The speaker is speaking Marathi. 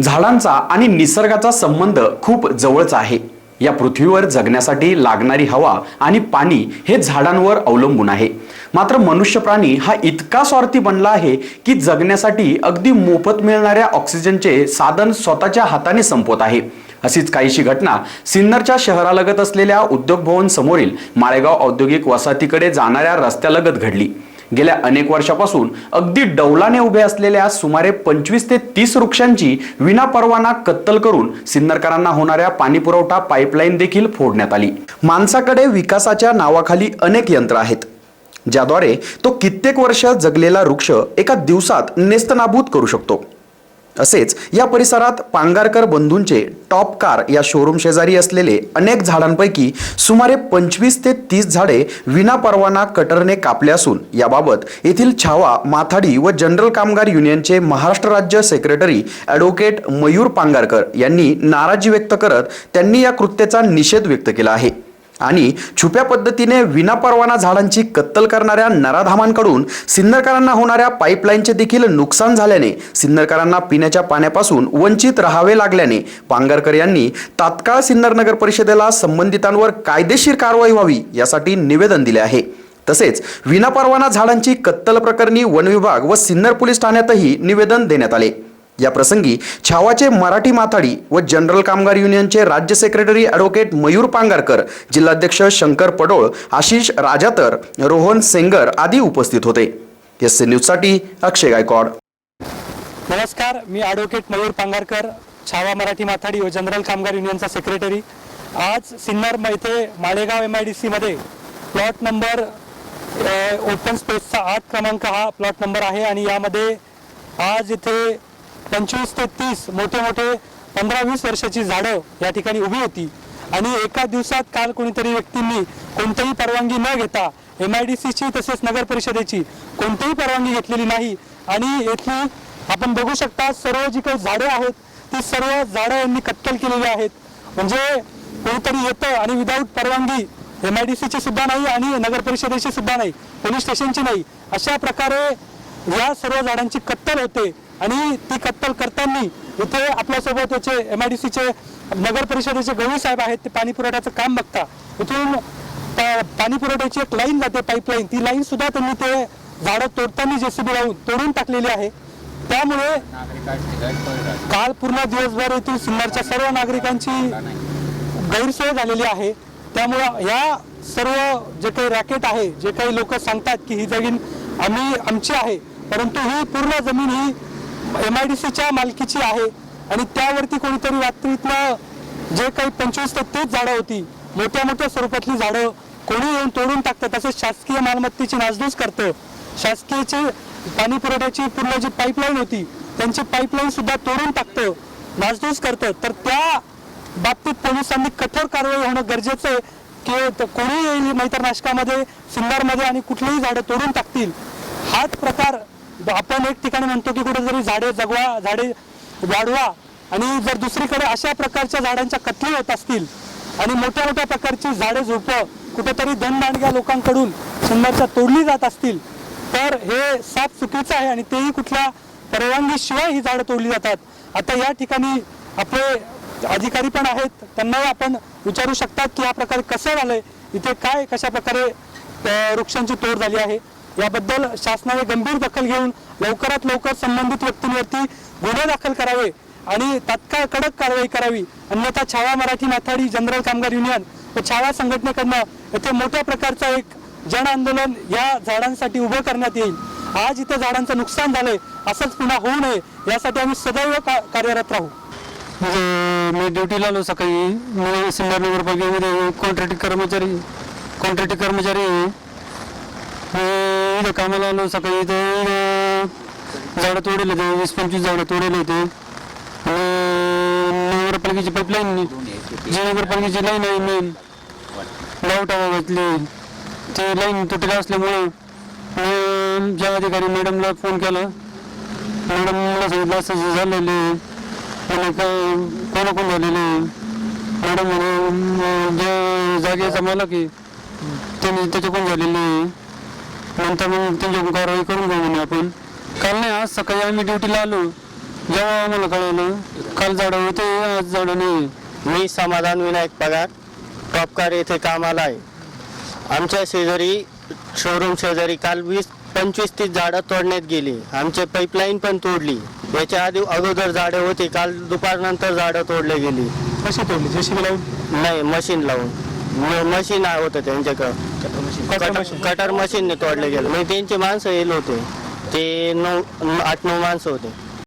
झाडांचा आणि निसर्गाचा संबंध खूप जवळचा आहे. या पृथ्वीवर जगण्यासाठी लागणारी हवा आणि पाणी हे झाडांवर अवलंबून आहे. मात्र मनुष्य प्राणी हा इतका स्वार्थी बनला आहे की जगण्यासाठी अगदी मोफत मिळणाऱ्या ऑक्सिजनचे साधन स्वतःच्या हाताने संपवत आहे. अशीच काहीशी घटना सिन्नरच्या शहरालगत असलेल्या उद्योग भवन समोरील माळेगाव औद्योगिक वसाहतीकडे जाणाऱ्या रस्त्यालगत घडली. गेल्या अनेक वर्षापासून अगदी डौलाने उभे असलेल्या सुमारे पंचवीस ते तीस वृक्षांची विनापरवाना कत्तल करून सिन्नरकरांना होणाऱ्या पाणीपुरवठा पाईपलाईन देखील फोडण्यात आली. माणसाकडे विकासाच्या नावाखाली अनेक यंत्र आहेत. ज्याद्वारे तो कित्येक वर्ष जगलेला वृक्ष एका दिवसात नेस्तनाबूत करू शकतो. असेच या परिसरात पांगारकर बंधूंचे टॉप कार या शोरूम शेजारी असलेले अनेक झाडांपैकी सुमारे पंचवीस ते तीस झाडे विनापरवाना कटरने कापले असून याबाबत येथील छावा माथाडी व जनरल कामगार युनियनचे महाराष्ट्र राज्य सेक्रेटरी ॲडव्होकेट मयूर पांगारकर यांनी नाराजी व्यक्त करत त्यांनी या कृत्याचा निषेध व्यक्त केला आहे. आणि छुप्या पद्धतीने विनापरवाना झाडांची कत्तल करणाऱ्या नराधामांकडून सिन्नरकरांना होणाऱ्या पाईपलाईनचे देखील नुकसान झाल्याने सिन्नरकरांना पिण्याच्या पाण्यापासून वंचित राहावे लागल्याने पांगरकर यांनी तात्काळ सिन्नर नगर परिषदेला संबंधितांवर कायदेशीर कारवाई व्हावी यासाठी निवेदन दिले आहे. तसेच विनापरवाना झाडांची कत्तल प्रकरणी वन विभाग व सिन्नर पोलीस ठाण्यातही निवेदन देण्यात आले. या प्रसंगी छावाचे मराठी माथाडी व जनरल कामगार युनियनचे राज्य सेक्रेटरी ॲडव्होकेट मयूर पांगारकर जिल्हाध्यक्ष शंकर पडोळ आशिष राजातर रोहन सेंगर आदी उपस्थित होते. एस सी न्यूजसाठी अक्षय गायकवाड. नमस्कार मी ॲडव्होकेट मयूर पांगारकर छावा मराठी माथाडी व जनरल कामगार युनियनचा सेक्रेटरी. आज सिन्नर येथे माळेगाव एम आय डी सीमध्ये प्लॉट नंबर ओपन स्पेसचा आठ क्रमांक हा प्लॉट नंबर आहे आणि यामध्ये आज इथे पंचवीस ते तीस मोठे मोठे पंधरा वीस वर्षाची झाडं या ठिकाणी उभी होती. आणि एका दिवसात काल कोणीतरी व्यक्तींनी कोणतीही परवानगी न घेता एम आय डी सीची तसेच नगर परिषदेची कोणतीही परवानगी घेतलेली नाही. आणि येथली आपण बघू शकता सर्व जी काही झाडं आहेत ती सर्व झाडं यांनी कत्तल केलेली आहेत. म्हणजे कोणीतरी येतं आणि विदाऊट परवानगी एम आय डी सीची सुद्धा नाही आणि नगर परिषदेची सुद्धा नाही पोलीस स्टेशनची नाही. अशा प्रकारे या सर्व झाडांची कत्तल होते. आणि ती कत्तल करताना इथे आपल्यासोबत याचे एम आय डी सीचे नगर परिषदेचे गवळी साहेब आहेत ते पाणी पुरवठ्याचं काम बघता. इथून पाणी पुरवठ्याची एक लाईन जाते पाईपलाईन. ती लाईन सुद्धा त्यांनी ते झाडं तोडताना जेसीबी लावून तोडून टाकलेली आहे. त्यामुळे काल पूर्ण दिवसभर येथील सिन्नरच्या सर्व नागरिकांची गैरसोय झालेली आहे. त्यामुळं या सर्व जे काही रॅकेट आहे जे काही लोक सांगतात की ही जमीन आम्ही आमची आहे परंतु ही पूर्ण जमीन ही एम आय डी सीच्या मालकीची आहे. आणि त्यावरती कोणीतरी रात्रीतनं जे काही पंचवीस ते तीस झाडं होती मोठ्या मोठ्या स्वरूपातली झाडं कोणी येऊन तोडून टाकतं तसेच शासकीय मालमत्तेची नासधूस करतं. शासकीयची पाणी पुरवठ्याची पूर्ण जी पाईपलाईन होती त्यांची पाईपलाईन सुद्धा तोडून टाकतं नासधूस करतं. तर त्या बाबतीत पोलिसांनी कठोर कारवाई होणं गरजेचं आहे की कोणी येईल मैत्र नाशकामध्ये सिंगारमध्ये आणि कुठलीही झाडं तोडून टाकतील. हाच प्रकार आपण एक ठिकाणी म्हणतो की कुठेतरी झाडे जगवा झाडे वाढवा आणि जर दुसरीकडे अशा प्रकारच्या झाडांच्या कत्तली होत असतील आणि मोठ्या मोठ्या प्रकारची झाडे झोपं कुठेतरी दणदांडग्या लोकांकडून सुंदरच्या तोडली जात असतील तर हे साफ चुकीचं आहे आणि तेही कुठल्या परवानगीशिवाय ही झाडं तोडली जातात. आता या ठिकाणी आपले अधिकारी पण आहेत त्यांनाही आपण विचारू शकतात की या प्रकारे कसं झालंय इथे काय कशा प्रकारे वृक्षांची तोड झाली आहे. याबद्दल शासनाने गंभीर दखल घेऊन लवकरात लवकर संबंधित व्यक्तींवरती गुन्हे दाखल करावे आणि तात्काळ कडक कारवाई करावी. अन्यथा छावा मराठी माथाडी जनरल कामगार युनियन व छावा संघटनेकडनं येथे मोठ्या प्रकारचा एक जन आंदोलन या झाडांसाठी उभं करण्यात येईल. आज इथे झाडांचं नुकसान झालंय असंच पुन्हा होऊ नये यासाठी आम्ही सदैव का- कार्यरत राहू. म्हणजे मी ड्युटीला आलो सकाळी. मी सिन्नर नगरपालिकेमध्ये कॉन्ट्रॅक्ट कर्मचारी कॉन्ट्रॅक्ट कर्मचारी इथं कामाला आलो सकाळी इथं झाडं तोडेल होते वीस पंचवीस झाडं तोडले होते आणि नगरपालिकेची पाईपलाईन जी नगरपालिकेची लाईन आहे मेन लावटा भागातली ती लाईन तुटली असल्यामुळे मी अधिकारी मॅडमला फोन केला. मॅडम मला सांगितलं असं झालेले आहे. आणि काय कोणाकोण झालेलं आहे? मॅडम म्हणे ज्या जागेचा मालक आहे त्यांनी त्याच्याकडून झालेलं आहे. नंतर मग त्यांच्याकडून कारवाई करून घेऊ म्हणे आपण. काल नाही आज सकाळी आम्ही ड्युटीला आलो. जेव्हा आम्हाला कळवलं काल झाडं होते आज झाडं नाही. मी समाधान विनायक पगार टॉपकार येथे कामाला आहे. आमच्या शेजारी शोरूम शेजारी काल वीस पंचवीस तीस झाडं तोडण्यात गेली. आमचे पाईपलाईन पण तोडली. याच्या आधी अगोदर झाडं होती काल दुपारनंतर झाडं तोडले गेली. कशी तोडली? जेसीबी लावून? नाही मशीन लावून. मशीन होतं त्यांच्याकडं. Cutter cutter machine. कटर मशीनने तोडले गेले. म्हणजे त्यांचे माणसं येईल होते ते नऊ आठ नऊ माणसं होते.